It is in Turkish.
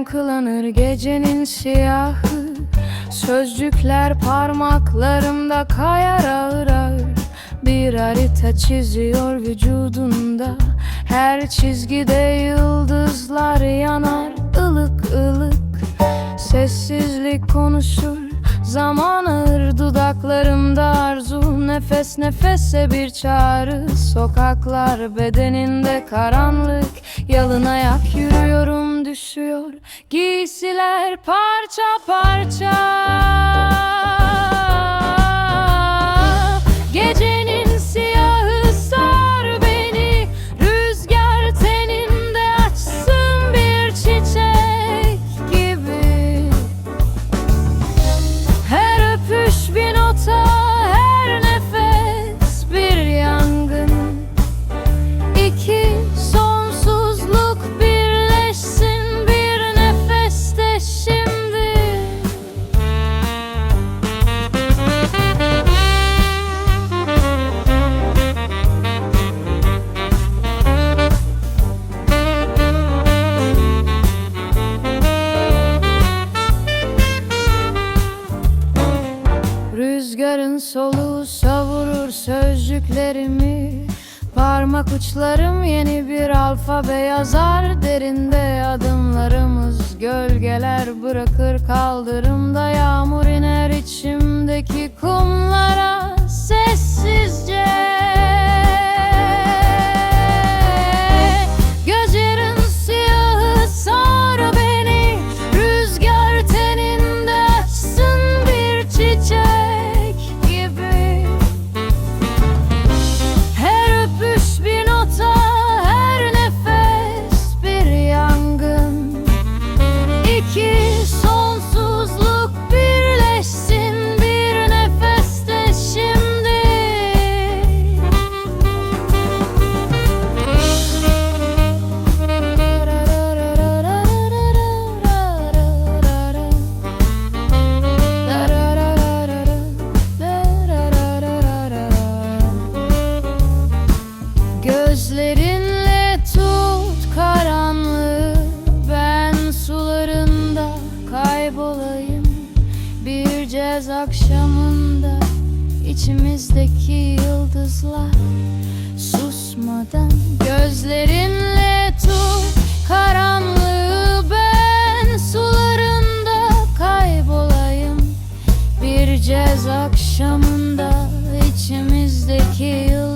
Yankılanır gecenin siyahı. Sözcükler parmaklarımda kayar ağır ağır. Bir harita çiziyor vücudunda. Her çizgide yıldızlar yanar ılık ılık. Sessizlik konuşur Zaman ağır dudaklarımda arzu. Nefes nefese bir çağrı. Sokaklar bedeninde karanlık Yalın ayak yürüyorum düşüyor. Giysiler parça parça Rüzgarın soluğu savurur sözcüklerimi. Parmak uçlarım yeni bir alfabe yazar. Derinde adımlarımız gölgeler bırakır Kaldırımda yağmur Gözlerinle tut karanlığı. Ben sularında kaybolayım. Bir cez akşamında içimizdeki yıldızlar. Susmadan gözlerinle tut karanlığı. Ben sularında kaybolayım. Bir cez akşamında içimizdeki yıldızlar